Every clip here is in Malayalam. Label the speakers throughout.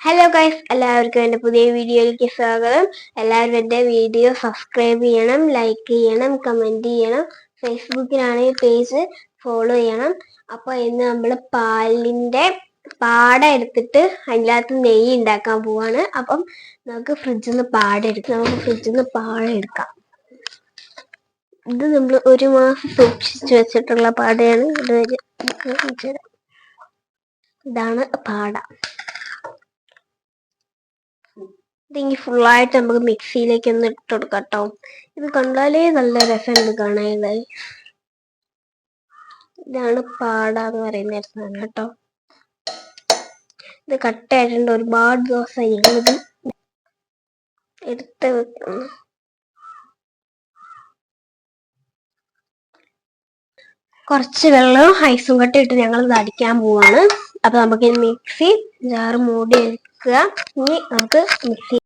Speaker 1: ഹലോ ഗൈസ് എല്ലാവർക്കും എന്റെ പുതിയ വീഡിയോയിലേക്ക് സ്വാഗതം. എല്ലാവരും എന്റെ വീഡിയോ സബ്സ്ക്രൈബ് ചെയ്യണം ലൈക്ക് ചെയ്യണം കമന്റ് ചെയ്യണം. ഫേസ്ബുക്കിലാണെങ്കിൽ പേജ് ഫോളോ ചെയ്യണം. അപ്പോൾ ഇന്ന് നമ്മൾ പാലിന്റെ പാട എടുത്തിട്ട് അതിനകത്ത് നെയ്യ് ഉണ്ടാക്കാൻ പോവാണ്. അപ്പം നമുക്ക് ഫ്രിഡ്ജിൽ നിന്ന് പാട എടുക്കാം. നമുക്ക് ഫ്രിഡ്ജിൽ നിന്ന് പാട എടുക്കാം. ഇത് നമ്മൾ ഒരു മാസം സൂക്ഷിച്ചു വെച്ചിട്ടുള്ള പാടയാണ്. ഇത് ഇതാണ് പാട. ഇതിങ്ങി ഫുള്ളായിട്ട് നമുക്ക് മിക്സിയിലേക്ക് ഒന്ന് ഇട്ട് കൊടുക്കാം കേട്ടോ ഇത് കണ്ടാലേ നല്ല രസമുണ്ട് കാണാനായി ഇതാണ് പാട എന്ന് പറയുന്ന രസമാണ് കേട്ടോ. ഇത് കട്ടായിട്ടുണ്ട് ഒരുപാട് ദിവസം ഞങ്ങളിത് എടുത്ത് വെക്കുന്നു. കുറച്ച് വെള്ളവും ഐസും കട്ടി ഇട്ട് ഞങ്ങൾ ഇത് അടിക്കാൻ പോവാണ്. അപ്പൊ നമുക്ക് മിക്സി ജാറ് മൂടി വെക്കുക ഇനി നമുക്ക് മിക്സി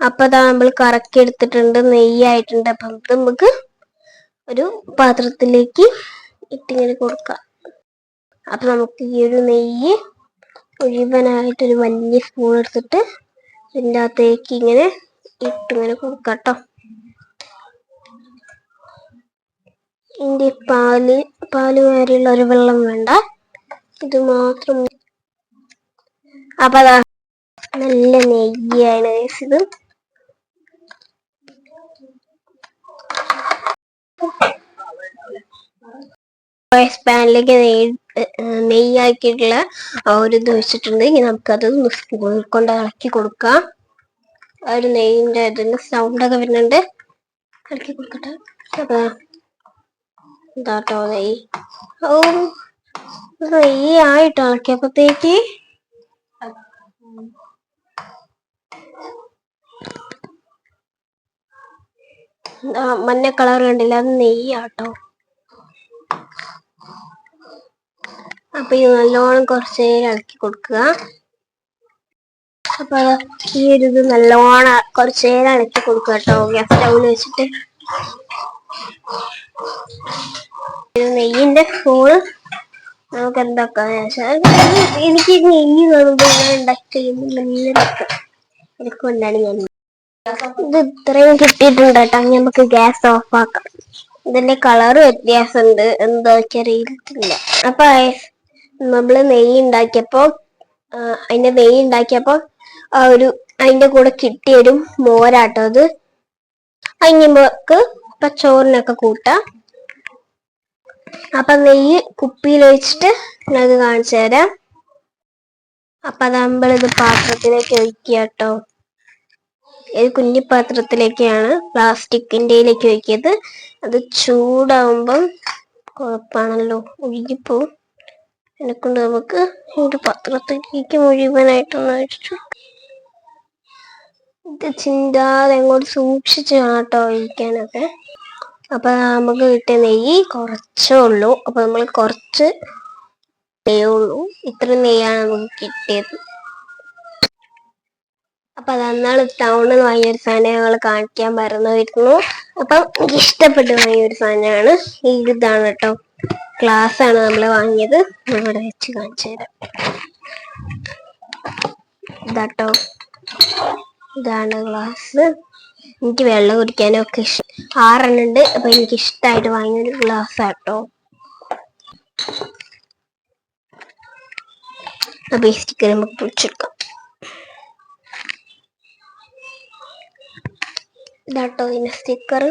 Speaker 1: അപ്പൊ അതാ നമ്മൾ കറക്കി എടുത്തിട്ടുണ്ട് നെയ്യായിട്ടുണ്ട്. അപ്പൊ ഇത് നമുക്ക് ഒരു പാത്രത്തിലേക്ക് ഇട്ടിങ്ങനെ കൊടുക്കാം. അപ്പൊ നമുക്ക് ഈ ഒരു നെയ്യ് മുഴുവനായിട്ടൊരു വലിയ സ്പൂൺ എടുത്തിട്ട് ഇതിന്റെ അകത്തേക്ക് ഇങ്ങനെ ഇട്ടിങ്ങനെ കൊടുക്കാം കേട്ടോ ഇതിന്റെ പാൽ പാൽ മാരിയുള്ള ഒരു വെള്ളം വേണ്ട. ഇത് മാത്രം അപ്പൊ അതാ നല്ല നെയ്യാണ് ഇത്. പാനിലേക്ക് നെയ്യ് നെയ്യാക്കിയിട്ടുള്ള ഒരു ഇത് വെച്ചിട്ടുണ്ട്. ഇനി നമുക്കത് സ്പൂൺ കൊണ്ട് ഇളക്കി കൊടുക്കാം. ആ ഒരു ഇതിന്റെ സൗണ്ടൊക്കെ വരുന്നുണ്ട്. ഇളക്കി കൊടുക്കട്ടെ. അപ്പൊ എന്താട്ടോ നെയ്യ്. ഓ നെയ്യായിട്ടോ ഇളക്കിയപ്പോഴത്തേക്ക് മഞ്ഞ കളർ കണ്ടില്ല അത് നെയ്യാട്ടോ. അപ്പൊ ഇത് നല്ലോണം കുറച്ച് നേരം ഇളക്കി കൊടുക്കുക. അപ്പൊ ഈ ഒരു ഇത് നല്ലോണം കുറച്ച് നേരം ഇളക്കി കൊടുക്കുക കേട്ടോ. ഗ്യാസ് സ്റ്റൗവിൽ വെച്ചിട്ട്. നെയ്യിന്റെ ഫുൾ നമുക്ക് എന്താക്കാന്ന് വെച്ചാൽ എനിക്ക് നെയ്യ് കാണുമ്പോൾ ഉണ്ടാക്കി നല്ല എനിക്കൊണ്ടാണ് ഞാൻ ഇത് ഇത്രയും കിട്ടിയിട്ടുണ്ട് കേട്ടോ. നമുക്ക് ഗ്യാസ് ഓഫ് ആക്കാം. ഇതിന്റെ കളർ വ്യത്യാസമുണ്ട്. എന്താ അറിയില്ല അപ്പൊ നമ്മൾ നെയ്യ് ഉണ്ടാക്കിയപ്പോ അതിന്റെ നെയ്യ് ഉണ്ടാക്കിയപ്പോ ആ ഒരു അതിന്റെ കൂടെ കിട്ടിയൊരു മോരാട്ടോ അത്. അതിനുമ്പോക്ക് ഇപ്പൊ ചോറിനൊക്കെ കൂട്ടാം. അപ്പൊ നെയ്യ് കുപ്പിയിൽ ഒഴിച്ചിട്ട് നിങ്ങൾക്ക് കാണിച്ചു തരാം. അപ്പൊ നമ്മളിത് പാത്രത്തിലേക്ക് ഒഴിക്കുക കേട്ടോ. ഇത് കുഞ്ഞു പാത്രത്തിലേക്കാണ് പ്ലാസ്റ്റിക്കിന്റെയിലേക്ക് ഒഴിക്കിയത് അത് ചൂടാവുമ്പം കുഴപ്പമാണല്ലോ ഒഴുകിപ്പോവും എന്നെക്കൊണ്ട് നമുക്ക് ഒരു പാത്രത്തിലേക്ക് മുഴുവനായിട്ടൊന്ന് ഒഴിച്ചു ഇത് ചിന്താതെ അങ്ങോട്ട് സൂക്ഷിച്ച് കേട്ടോ ഒഴിക്കാനൊക്കെ അപ്പൊ നമുക്ക് കിട്ടിയ നെയ്യ് കുറച്ചേ ഉള്ളൂ. അപ്പൊ നമ്മൾ കുറച്ച് നെയ്യുള്ളൂ ഇത്ര നെയ്യാണ് നമുക്ക് കിട്ടിയത്. അപ്പൊ അതന്നാൾ ടൗണിൽ നിന്ന് വാങ്ങിയൊരു സാധനം ഞങ്ങൾ കാണിക്കാൻ മറന്നുവരുന്നു അപ്പം എനിക്ക് ഇഷ്ടപ്പെട്ട് വാങ്ങിയൊരു സാധനമാണ്. ഇതാണ് കേട്ടോ ഗ്ലാസ് ആണ് നമ്മൾ വാങ്ങിയത്. ഇവിടെ വെച്ച് കാണിച്ചു തരാം. ഇതാട്ടോ ഇതാണ് ഗ്ലാസ് എനിക്ക് വെള്ളം കുടിക്കാനും ഒക്കെ ഇഷ്ടം ആറെണ്ണം ഉണ്ട്. അപ്പൊ എനിക്ക് ഇഷ്ടമായിട്ട് വാങ്ങിയൊരു ഗ്ലാസ് ആട്ടോ അപ്പൊ ഈ സ്റ്റിക്കർ നമുക്ക് പൊളിച്ചെടുക്കാം ഇതാട്ടോ ഇതിന്റെ സ്റ്റിക്കർ